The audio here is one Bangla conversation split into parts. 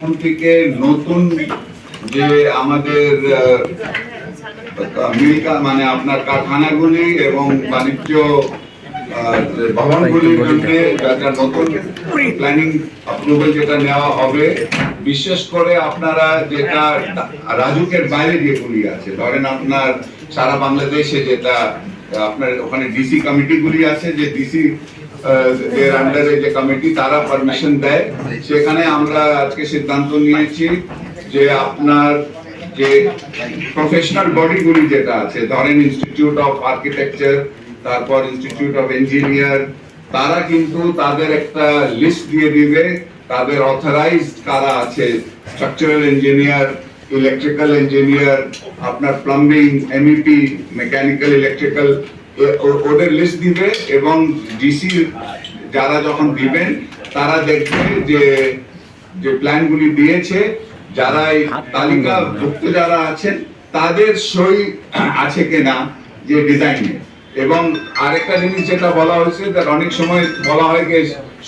এখন থেকে নতুন যে আমাদের মিল্কা মানে আপনার কারখানাগুলি এবং বাণিজ্য ভবনগুলির জন্য একটা নতুন প্ল্যানিং অ্যাপ্রুভাল যেটা নেওয়া হবে বিশেষ করে আপনারা যেটা রাজুকের বাইরে যেগুলি আছে। ধরেন আপনার সারা বাংলাদেশে যেটা আপনার ওখানে ডিসি কমিটিগুলি আছে যে ডিসি এর আন্ডারে যে কমিটি তারা পারমিশন দেয়। সেখানে আমরা আজকে সিদ্ধান্ত নিয়েছি যে আপনার যে প্রফেশনাল বডিগুলি যেটা আছে, ধরেন ইনস্টিটিউট অফ আর্কিটেকচার তারপর ইনস্টিটিউট অফ ইঞ্জিনিয়ার তারা কিন্তু তাদের একটা লিস্ট দিয়ে দিবে, তাদের অথরাইজ কারা আছে স্ট্রাকচারাল ইঞ্জিনিয়ার ইলেকট্রিক্যাল ইঞ্জিনিয়ার আপনার প্লাম্বিং এমইপি মেকানিক্যাল ইলেকট্রিক্যাল ওদের লিস্ট দিবে এবং ডিসি যারা যখন দিবেন, তারা দেখবে যে যে প্ল্যানগুলি দিয়েছে, যারা এই তালিকা ভুক্ত যারা আছেন, তাদের সই আছে কিনা যে ডিজাইনে এবং আরেকটা জিনিস যেটা বলা হয়েছে তার অনেক সময় বলা হয় যে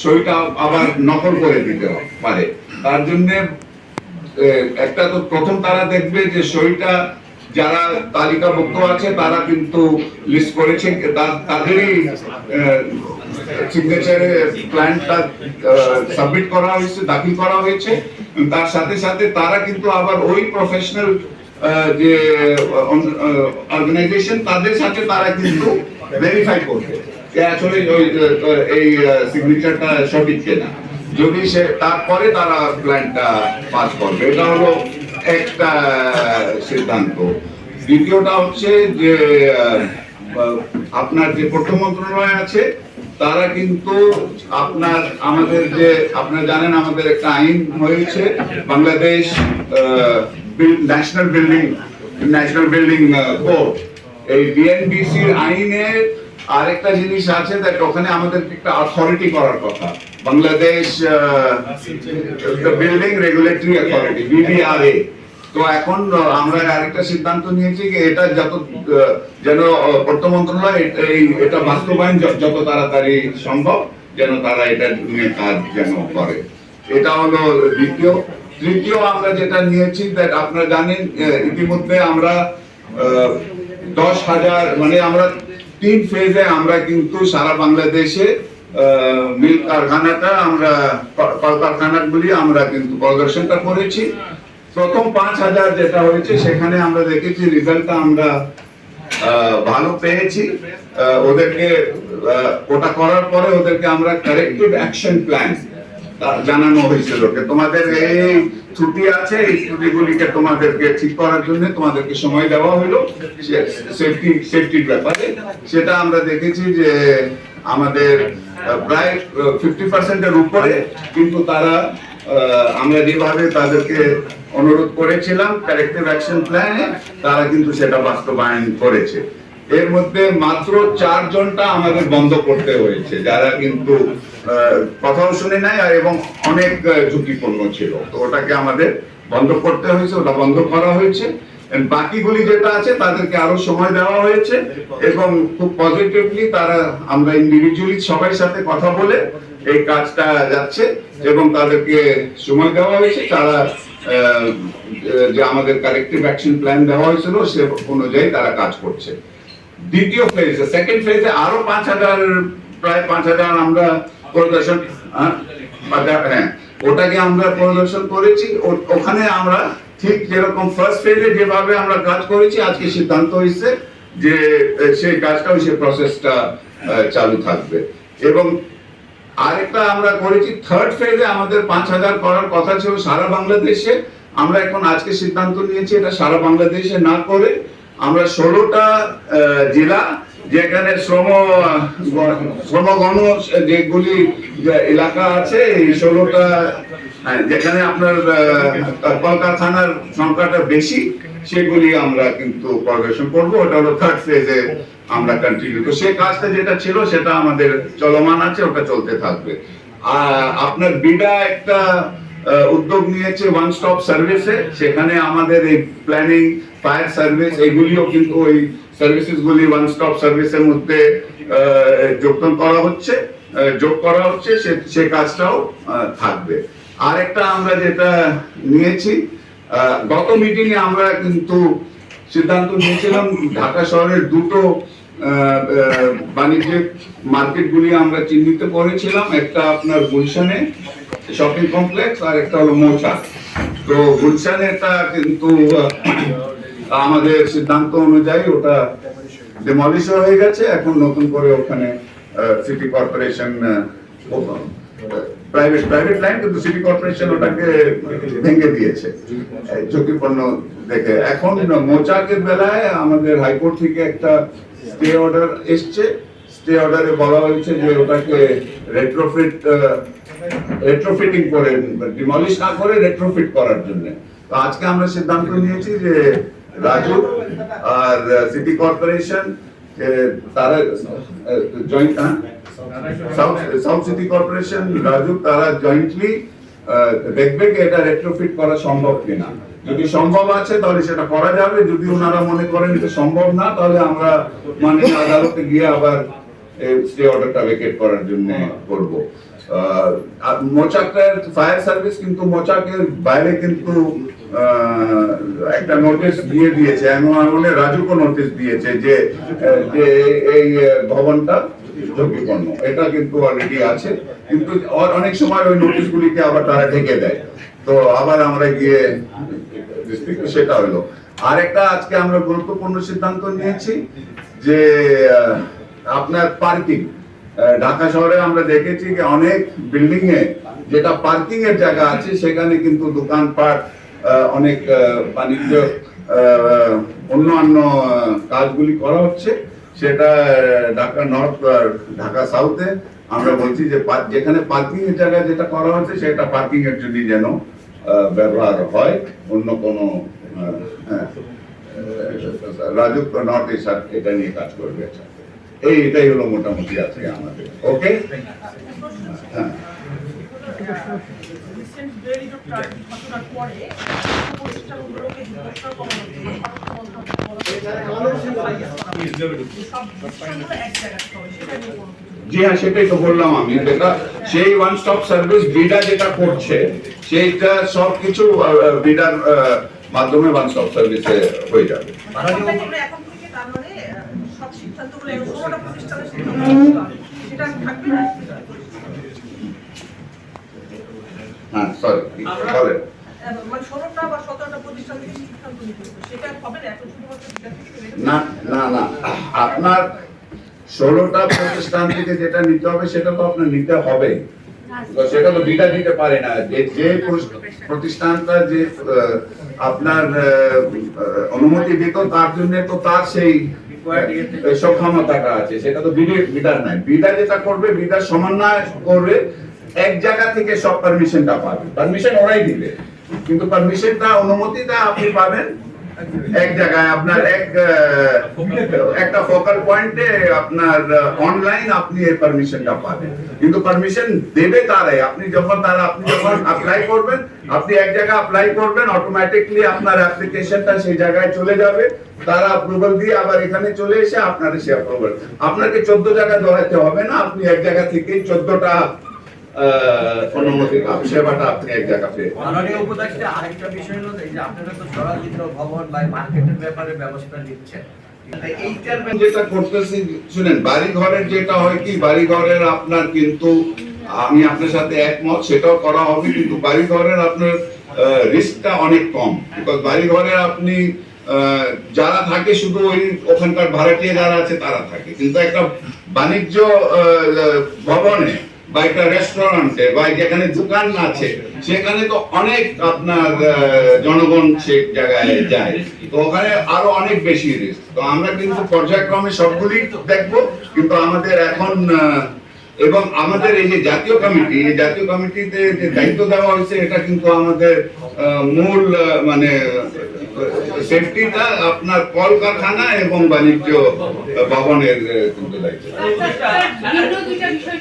সইটা আবার নকল করে দিতে পারে। তার জন্য একটা তো প্রথম তারা দেখবে যে সইটা যারা তালিকাভুক্ত আছে, তারা কিন্তু লিস্ট করেছে তাদেরই সিগনেচারে প্ল্যানটা সাবমিট করা হয়েছে, দাখিল করা হয়েছে। তার সাথে সাথে তারা কিন্তু আবার ওই প্রফেশনাল যে অর্গানাইজেশন তাদের সাথে তারা কিন্তু ভেরিফাই করবে যে আসলে ওই এই সিগনেচারটা সঠিক কিনা। যদি সে, তারপরে তারা প্ল্যানটা পাস করবে। এটা হলো একটা সিদ্ধান্ত। দ্বিতীয়টা হচ্ছে যে আপনার যে মন্ত্রণালয় আছে, তারা কিন্তু আপনার, আমাদের যে, আপনারা জানেন আমাদের একটা আইন হয়েছে, Bangladesh national building national building code এই বিএনবিসির আইনে আরেকটা জিনিস আছে দেখ ওখানে আমাদের একটা অথরিটি করার কথা। Bangladesh building regulatory authority BBRA তো এখন আমরা আরেকটা সিদ্ধান্ত নিয়েছি যে এটা যত যেন পূর্ত মন্ত্রণালয় এটা বাস্তবায়ন যত তাড়াতাড়ি সম্ভব, যেন তারা এটা নিয়ে কাজ যেন করে। এটা হলো দ্বিতীয়। তৃতীয়, আমরা যেটা নিয়েছি that আপনারা জানেন ইতিমধ্যে আমরা দশ হাজার মানে আমরা তিন ফেজে আমরা কিন্তু সারা বাংলাদেশে মিল কারখানাটা আমরা ক- কলকারখানাগুলি আমরা কিন্তু পরিদর্শনটা করেছি। প্রথম পাঁচ হাজার যেটা হয়েছে, সেখানে আমরা দেখেছি রেজাল্টটা আমরা ভালো পেয়েছি। ওদেরকে ওটা করার পরে ওদেরকে আমরা কারেক্টিভ অ্যাকশন প্ল্যান জানানো হয়েছিল যে তোমাদের এই ছুটি আছে, এই ছুটিগুলিকে তোমাদেরকে ঠিক করার জন্য তোমাদেরকে সময় দেওয়া হলো। সেফটি সেফটির ব্যাপারে। সেটা আমরা দেখেছি যে আমাদের প্রায় ফিফটি পার্সেন্টের উপরে কিন্তু তারা আমরা যেভাবে তাদেরকে অনুরোধ করেছিলাম কারেক্টিভ অ্যাকশন প্ল্যানে তারা কিন্তু সেটা বাস্তবায়ন করেছে। এর মধ্যে মাত্র চারজনটা আমাদের বন্ধ করতে হয়েছে, যারা কিন্তু কথাও শুনে নাই আর এবং অনেক ঝুঁকিপূর্ণ ছিল। তো ওটাকে আমাদের বন্ধ করতে হয়েছে, ওটা বন্ধ করা হয়েছে। বাকিগুলি যেটা আছে তাদেরকে আরও সময় দেওয়া হয়েছে। এবং খুব পজিটিভলি তারা আমরা ইন্ডিভিজুয়ালি সবাই সাথে কথা বলে এই কাজটা যাচ্ছে এবং তাদেরকে সময় দেওয়া হয়েছে। তারা যে আমাদের কারেক্টিভ অ্যাকশন প্ল্যান দেওয়া হয়েছিল সে অনুযায়ী তারা কাজ করছে। দ্বিতীয় ফেজে সেকেন্ড ফেজে আরও পাঁচ হাজার প্রায় পাঁচ হাজার আমরা প্রদর্শন হ্যাঁ, ওটাকে আমরা প্রদর্শন করেছি। ওখানে আমরা ঠিক যেরকম ফার্স্ট ফেজে যেভাবে আমরা কাজ করেছি, আজকে সিদ্ধান্ত হয়েছে যে সেই কাজটা সেই প্রসেসটা চালু থাকবে। এবং আরেকটা আমরা করেছি থার্ড ফেজে আমাদের পাঁচ হাজার করার কথা ছিল সারা বাংলাদেশে। আমরা এখন আজকে সিদ্ধান্ত নিয়েছি এটা সারা বাংলাদেশে না করে আমরা ষোলোটা জেলা যেখানে শ্রম শ্রমগণ যেগুলি এলাকা আছে, এই ষোলোটা হ্যাঁ, যেখানে আপনার কলকারখানার সংখ্যাটা বেশি সেগুলি আমরা কিন্তু পরিবেশন করব। ওটা হলো থার্ড ফেজে আমরা কন্টিনিউ তো সেই কাজটা যেটা ছিল সেটা আমাদের চলমান আছে ওটা চলতে থাকবে। আপনার বিডা একটা উদ্যোগ নিয়েছে ওয়ান স্টপ সার্ভিসে সেখানে আমাদের এই প্ল্যানিং ফায়ার সার্ভিস এগুলিও কিন্তু ওই সার্ভিসেস গুলি ওয়ান স্টপ সার্ভিসের মধ্যে যোগদান করা হচ্ছে যোগ করা হচ্ছে সে- সে কাজটাও থাকবে। আরেকটা আমরা যেটা নিয়েছি গত মিটিং এ আমরা কিন্তু সিদ্ধান্ত নিয়েছিলাম ঢাকা শহরের দুটো বাণিজ্যিক মার্কেটগুলি আমরা চিহ্নিত করেছিলাম, একটা আপনার গুলশানে শপিং কমপ্লেক্স আর একটা হলো মৌচা। তো গুলশানে গুলশানেটা কিন্তু আমাদের সিদ্ধান্ত অনুযায়ী ওটা ডিমলিশ হয়ে গেছে, এখন নতুন করে ওখানে city corporation private private line কিন্তু সিটি কর্পোরেশন ওটাকে ভেঙে দিয়েছে। ঝুঁকিপূর্ণ দেখে। এখন মোচাকের বেলায় আমাদের হাইকোর্ট থেকে একটা স্টে অর্ডার এসছে। স্টে অর্ডারে বলা হয়েছে যে ওটাকে রেট্রোফিট রেট্রোফিটিং করে ডিমলিশ না করে রেট্রোফিট করার জন্য। তো আজকে আমরা সিদ্ধান্ত নিয়েছি যে রাজু আর সিটি কর্পোরেশন তারা তারা জয়েন্টলি দেখবে এটা রেট্রোফিট করা সম্ভব যদি সম্ভব আছে, তাহলে সেটা করা যাবে। যদি ওনারা মনে করেন এটা সম্ভব না, তাহলে আমরা মানে আদালতে গিয়ে আবার স্টে অর্ডারটা ভেকেট করার জন্য করব। মোচাকের ফায়ার সার্ভিস কিন্তু মোচাকের বাইরে কিন্তু একটা নোটিশ দিয়ে দিয়েছে এমন রাজুকে নোটিশ দিয়েছে যে যে এই ভবনটা ঝুঁকিপূর্ণ। এটা কিন্তু অলরেডি আছে কিন্তু অনেক সময় ওই নোটিশগুলিকে আবার তারা ঢেকে দেয়। তো আবার আমরা গিয়ে সেটা হলো। আরেকটা আজকে আমরা গুরুত্বপূর্ণ সিদ্ধান্ত নিয়েছি যে আপনার পার্কিং ঢাকা শহরে আমরা দেখেছি যে অনেক বিল্ডিং এ যেটা পার্কিং এর জায়গা আছে সেখানে কিন্তু দোকানপাট আহ, অনেক বাণিজ্য অন্যান্য আহ, কাজগুলি করা হচ্ছে। সেটা ঢাকা নর্থ আর ঢাকা সাউথে। আমরা বলছি যে যেখানে পার্কিং এর জায়গা যেটা করা হচ্ছে সেটা পার্কিং এর জন্য যেন ব্যবহার হয়। অন্য কোনো হ্যাঁ, আহ, নর্থ এসার এটা নিয়ে কাজ করবে। এই এটাই হলো মোটামুটি আছে আমাদের। ওকে হ্যাঁ। জি হ্যাঁ সেটাই তো বললাম আমি। যেটা সেই ওয়ান স্টপ সার্ভিস বিডা যেটা করছে, সেইটা সব কিছু বিডার মাধ্যমে ওয়ান স্টপ সার্ভিসে হয়ে যাবে। মানে সিদ্ধান্তগুলো, সেটা থাকবে না হ্যাঁ সরি বলেন আহ, মানে ষোলোটা বা সতেরোটা প্রতিষ্ঠান থেকে সিদ্ধান্ত নিতে হবে সেটা হবে না এখন শুধুমাত্র বিটা থেকে বেরোবে। না না না। আপনার ষোলোটা প্রতিষ্ঠান থেকে যেটা নিতে হবে সেটা তো আপনার নিতে হবে। সেটা তো বিটা দিতে পারে না। যে যে প্রতিষ্ঠানটা যে আপনার অনুমতি দিত তার জন্য তো তার সেই সক্ষমতাটা আছে। সেটা তো বিডি- বিডার নাই। বিডা যেটা করবে বিডার সমন্বয় করবে এক জায়গা থেকে সব পারমিশনটা পাবে পারমিশন ওরাই দিবে। কিন্তু পারমিশনটা অনুমতিটা আপনি পাবেন এক জায়গায়। আপনার এক একটা ফোকাল পয়েন্টে আপনার অনলাইন আপনি এই পারমিশনটা পাবেন। কিন্তু পারমিশন দেবে তারাই। আপনি যখন তারা, আপনি যখন অ্যাপ্লাই করবেন, আপনি এক জায়গায় অ্যাপ্লাই করবেন অটোমেটিকলি আপনার অ্যাপ্লিকেশনটা সেই জায়গায় চলে যাবে। তারা অ্যাপ্রুভাল দিয়ে আবার এখানে চলে এসে আপনার সে অ্যাপ্রুভাল আপনাকে চোদ্দ জায়গায় দৌড়াতে হবে না। আপনি এক জায়গা থেকে চোদ্দটা অনুমতি পাবেন সেবাটা আপনি এক জায়গা পেয়ে মাননীয় উপদেষ্টা আরেকটা বিষয় হলো যে আপনারা তো চলচ্চিত্র ভবন বা মার্কেটের ব্যাপারে ব্যবস্থা নিচ্ছেন। যেটা করতেছি শুনেন বাড়ি ঘরের যেটা হয় কি বাড়ি ঘরের আপনার কিন্তু আমি আপনার সাথে একমত সেটাও করা হবে কিন্তু বাড়ি ঘরের আপনার রিস্কটা অনেক কম। বিকজ বাড়ি ঘরে আপনি আহ, যারা থাকে শুধু ওই ওখানকার ভাড়াটিয়া যারা আছে তারা থাকে। কিন্তু একটা বাণিজ্য ভবনে বা একটা রেস্টুরেন্টে বা যেখানে দোকান আছে, সেখানে তো অনেক আপনার জনগণ সে জায়গায় যায়। তো ওখানে আরও অনেক বেশি রিস্ক তো আমরা কিন্তু পর্যায়ক্রমে সবগুলি দেখব, কিন্তু আমাদের এখন এবং আমাদের এই যে জাতীয় কমিটি, এই জাতীয় কমিটিতে যে দায়িত্ব দেওয়া হয়েছে, এটা কিন্তু আমাদের মূল মানে সেফটিটা আপনার কলকারখানা এবং বাণিজ্য ভবনের কিন্তু দায়িত্ব। বিষয়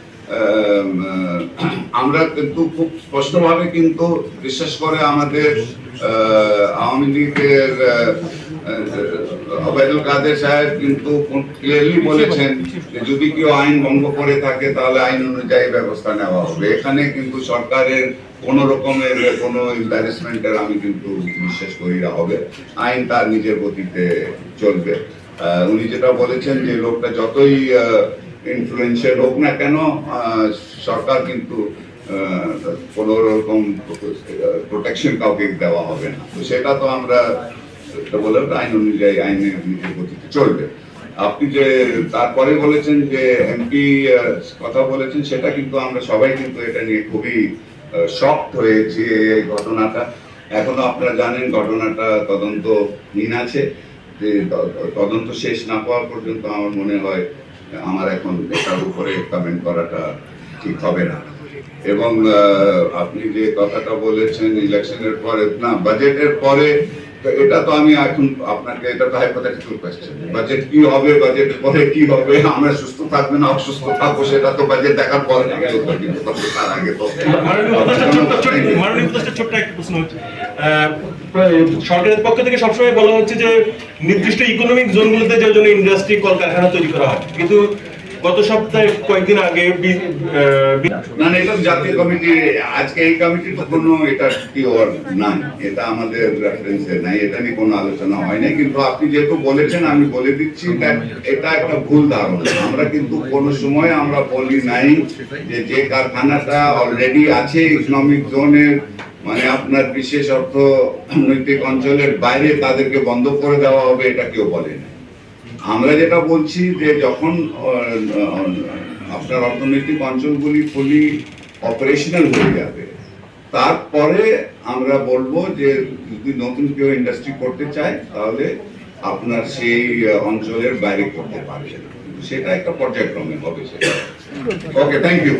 আমরা কিন্তু খুব স্পষ্টভাবে কিন্তু বিশেষ করে আমাদের আওয়ামী লীগের আহ, কাদের সাহেব কিন্তু ক্লিয়ারলি বলেছেন যদি কেউ আইন ভঙ্গ করে থাকে তাহলে আইন অনুযায়ী ব্যবস্থা নেওয়া হবে। এখানে কিন্তু সরকারের কোন রকমের কোন এম্বারেসমেন্টের আমি কিন্তু বিশ্বাস করি না হবে। আইন তার নিজের গতিতে চলবে। উনি যেটা বলেছেন যে লোকটা যতই ইনফ্লুয়েন্সিয়াল হোক না কেন সরকার কিন্তু কোনো রকম প্রোটেকশন কাউকে দেওয়া হবে না। তো সেটা তো আমরা বলে আইন অনুযায়ী আইনের নিজের চলবে। আপনি যে, তারপরে বলেছেন যে এমপি কথা বলেছেন, সেটা কিন্তু আমরা সবাই কিন্তু এটা নিয়ে খুবই শক্ট হয়েছি এই ঘটনাটা। এখনও আপনারা জানেন, ঘটনাটা তদন্তহীন আছে। যে তদন্ত শেষ না হওয়া পর্যন্ত আমার মনে হয় আমার এখন এটার উপরে কমেন্ট করাটা ঠিক হবে না। এবং আপনি যে কথাটা বলেছেন ইলেকশনের পরে, না বাজেটের পরে এটা তো আমি এখন আপনাকে, এটা তো হাইপোথেটিক্যাল কোশ্চেন বাজেট কি হবে বাজেটের পরে কি হবে, আমরা সুস্থ থাকবে না অসুস্থ থাকব, সেটা তো বাজেট দেখার পরে তার আগে তো ছোট্ট- একটা প্রশ্ন সরকারের পক্ষ থেকে সবসময় বলা হচ্ছে যে নির্দিষ্ট ইকোনমিক জোনগুলোতে জন্য ইন্ডাস্ট্রি কলকারখানা তৈরি করা হয়। কিন্তু গত সপ্তাহে, কয়েকদিন আগে না এটা জাতীয় কমিটি আজকে এই কোনো এটা নাই। এটা আমাদের নাই, এটা নিয়ে কোনো আলোচনা হয় নাই। কিন্তু আপনি যেহেতু বলেছেন, আমি বলে দিচ্ছি এটা একটা ভুল ধারণা। আমরা কিন্তু কোনো সময় আমরা বলি নাই যে যে কারখানাটা অলরেডি আছে ইকোনমিক জোনের মানে আপনার বিশেষ অর্থনৈতিক অঞ্চলের বাইরে তাদেরকে বন্ধ করে দেওয়া হবে এটা কেউ বলে না। আমরা যেটা বলছি যে যখন আপনার অর্থনৈতিক অঞ্চলগুলি ফুলি অপারেশনাল হয়ে যাবে তারপরে আমরা বলব যে যদি নতুন কেউ ইন্ডাস্ট্রি করতে চায় তাহলে আপনার সেই অঞ্চলের বাইরে করতে পারবে সেটা একটা পর্যায়ক্রমে হবে সেটা। Okay thank you